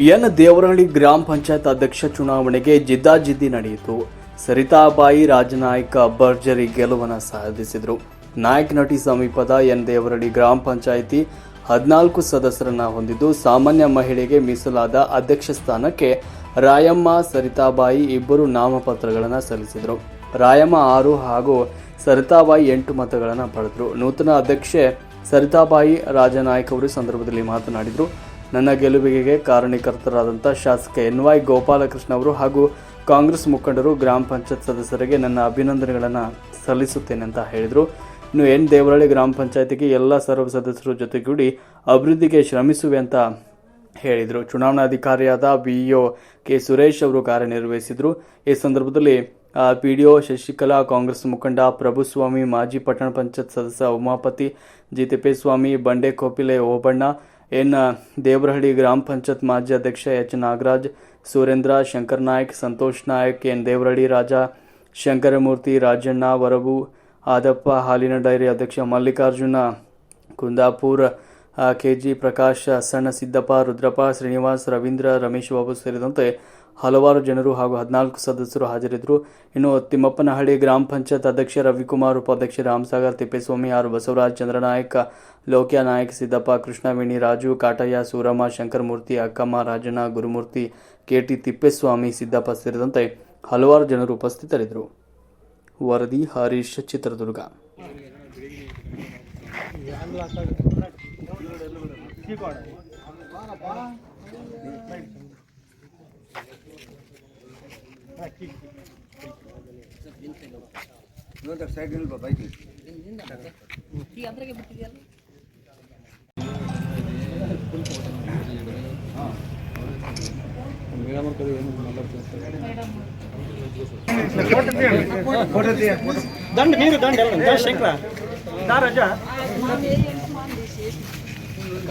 N Devarahalli ಗ್ರಾಮ ಪಂಚಾಯತ್ ಅಧ್ಯಕ್ಷ ಚುನಾವಣೆಗೆ ಜಿದ್ದಾಜಿದ್ದಿ ನಡೆಯಿತು. ಸರಿತಾಬಾಯಿ ರಾಜನಾಯ್ಕ ಭರ್ಜರಿ ಗೆಲುವನ್ನು ಸಾಧಿಸಿದರು. ನಾಯಕ್ ನಟಿ ಸಮೀಪದ ಎನ್ ದೇವರಹಳ್ಳಿ ಗ್ರಾಮ ಪಂಚಾಯಿತಿ ಹದಿನಾಲ್ಕು ಸದಸ್ಯರನ್ನ ಹೊಂದಿದ್ದು, ಸಾಮಾನ್ಯ ಮಹಿಳೆಗೆ ಮೀಸಲಾದ ಅಧ್ಯಕ್ಷ ಸ್ಥಾನಕ್ಕೆ ರಾಯಮ್ಮ, ಸರಿತಾಬಾಯಿ ಇಬ್ಬರು ನಾಮಪತ್ರಗಳನ್ನು ಸಲ್ಲಿಸಿದರು. ರಾಯಮ್ಮ ಆರು ಹಾಗೂ ಸರಿತಾಬಾಯಿ ಎಂಟು ಮತಗಳನ್ನು ಪಡೆದರು. ನೂತನ ಅಧ್ಯಕ್ಷೆ ಸರಿತಾಬಾಯಿ ರಾಜನಾಯ್ಕ ಅವರು ಸಂದರ್ಭದಲ್ಲಿ ಮಾತನಾಡಿದರು. ನನ್ನ ಗೆಲುವಿಗೆ ಕಾರಣೀಕರ್ತರಾದಂಥ ಶಾಸಕ ಎನ್ ವೈ ಗೋಪಾಲಕೃಷ್ಣ ಅವರು ಹಾಗೂ ಕಾಂಗ್ರೆಸ್ ಮುಖಂಡರು ಗ್ರಾಮ ಪಂಚಾಯತ್ ಸದಸ್ಯರಿಗೆ ನನ್ನ ಅಭಿನಂದನೆಗಳನ್ನು ಸಲ್ಲಿಸುತ್ತೇನೆ ಅಂತ ಹೇಳಿದರು. ಇನ್ನು ಎನ್ ದೇವರಹಳ್ಳಿ ಗ್ರಾಮ ಪಂಚಾಯತಿಗೆ ಎಲ್ಲ ಸರ್ವ ಸದಸ್ಯರು ಜೊತೆಗೂಡಿ ಅಭಿವೃದ್ಧಿಗೆ ಶ್ರಮಿಸುವೆ ಅಂತ ಹೇಳಿದರು. ಚುನಾವಣಾಧಿಕಾರಿಯಾದ ಬಿಇಒ ಕೆ ಸುರೇಶ್ ಅವರು ಕಾರ್ಯನಿರ್ವಹಿಸಿದರು. ಈ ಸಂದರ್ಭದಲ್ಲಿ P D O Shashikala, Congress ಮುಖಂಡ ಪ್ರಭುಸ್ವಾಮಿ, ಮಾಜಿ ಪಟ್ಟಣ ಪಂಚಾಯತ್ ಸದಸ್ಯ ಉಮಾಪತಿ ಜಿ ತಿಪ್ಪೇಸ್ವಾಮಿ ಬಂಡೆ ಕೋಪಿಲೆ ಓಬಣ್ಣ ಎನ್ ದೇವರಹಳ್ಳಿ ಗ್ರಾಮ ಪಂಚಾಯತ್ ಮಾಜಿ ಅಧ್ಯಕ್ಷ ಎಚ್, ನಾಗರಾಜ್, ಸುರೇಂದ್ರ, ಶಂಕರ್ ನಾಯ್ಕ್, ಸಂತೋಷ್ ನಾಯ್ಕ್, ಎನ್, ದೇವರಹಳ್ಳಿ ರಾಜ, ಶಂಕರಮೂರ್ತಿ, ರಾಜಣ್ಣ, ವರಬು, ಆದಪ್ಪ, ಹಾಲಿನ ಡೈರಿ ಅಧ್ಯಕ್ಷ ಮಲ್ಲಿಕಾರ್ಜುನ, ಕುಂದಾಪುರ ಕೆ ಜಿ ಪ್ರಕಾಶ್, ಸಣ್ಣ ಸಿದ್ದಪ್ಪ, ರುದ್ರಪ್ಪ, ಶ್ರೀನಿವಾಸ್, ರವೀಂದ್ರ, ರಮೇಶ್ ಬಾಬು ಸೇರಿದಂತೆ ಹಲವಾರು ಜನರು ಹಾಗೂ ಹದಿನಾಲ್ಕು ಸದಸ್ಯರು ಹಾಜರಿದ್ದರು. ಇನ್ನು ತಿಮ್ಮಪ್ಪನಹಳ್ಳಿ ಗ್ರಾಮ ಪಂಚಾಯತ್ ಅಧ್ಯಕ್ಷ ರವಿಕುಮಾರ್, ಉಪಾಧ್ಯಕ್ಷ ರಾಮಸಾಗರ್, ತಿಪ್ಪೇಸ್ವಾಮಿ ಆರ್ ಬಸವರಾಜ್, ಚಂದ್ರನಾಯಕ, ಲೋಕ್ಯ ನಾಯಕ್, ಸಿದ್ದಪ್ಪ, ಕೃಷ್ಣವೇಣಿ, ರಾಜು, ಕಾಟಯ್ಯ, ಸೂರಮ್ಮ, ಶಂಕರಮೂರ್ತಿ, ಅಕ್ಕಮ್ಮ, ರಾಜಣ್ಣ, ಗುರುಮೂರ್ತಿ, ಕೆಟಿ ತಿಪ್ಪೇಸ್ವಾಮಿ, ಸಿದ್ದಪ್ಪ ಸೇರಿದಂತೆ ಹಲವಾರು ಜನರು ಉಪಸ್ಥಿತರಿದ್ದರು. ವರದಿ ಹರೀಶ್, ಚಿತ್ರದುರ್ಗ. ಸೈಡ್ ನಿಲ್ಬ ಬೈಕ್ ದಂಡ ನೀರು ದಂಡ ಎಲ್ಲ ಜಯ ಶಂಕರ ದಾ ರಜ ದಂಡ ಎಲ್ಲ ನಿಲ್ಲಿಸಿ ದಂಡ ನಿಲ್ಲಿಸಿ. ನಿಲ್ಲಿಸ್ಕೆ ದಂಡ ದಾ ರಜ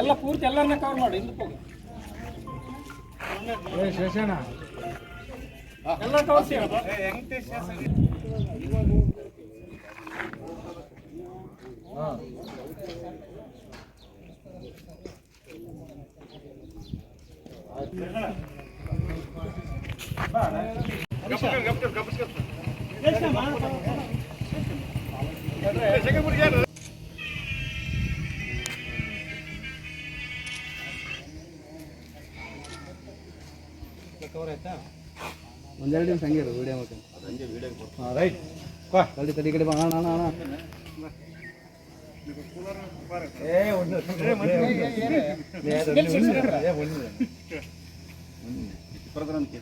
ಎಲ್ಲ ಪೂರ್ತಿ ಎಲ್ಲರನ್ನ ಕವರ್ ಮಾಡಿ ಹಿಂದಕ್ಕೆ ಹೋಗಿ. ಎಲ್ಲ ಕವರ್ಸಿ ಒಂದೆರಡು ನಿಮಿಷ ಹಂಗೆ ವಿಡಿಯೋ ಮತ್ತೆ. ರೈಟ್ ತಡಿ ತಡಿ ಕಡೆ ಬಾ. ಅಣ್ಣ ಅಣ್ಣ ಏ ಒಂದು प्रोग्राम किया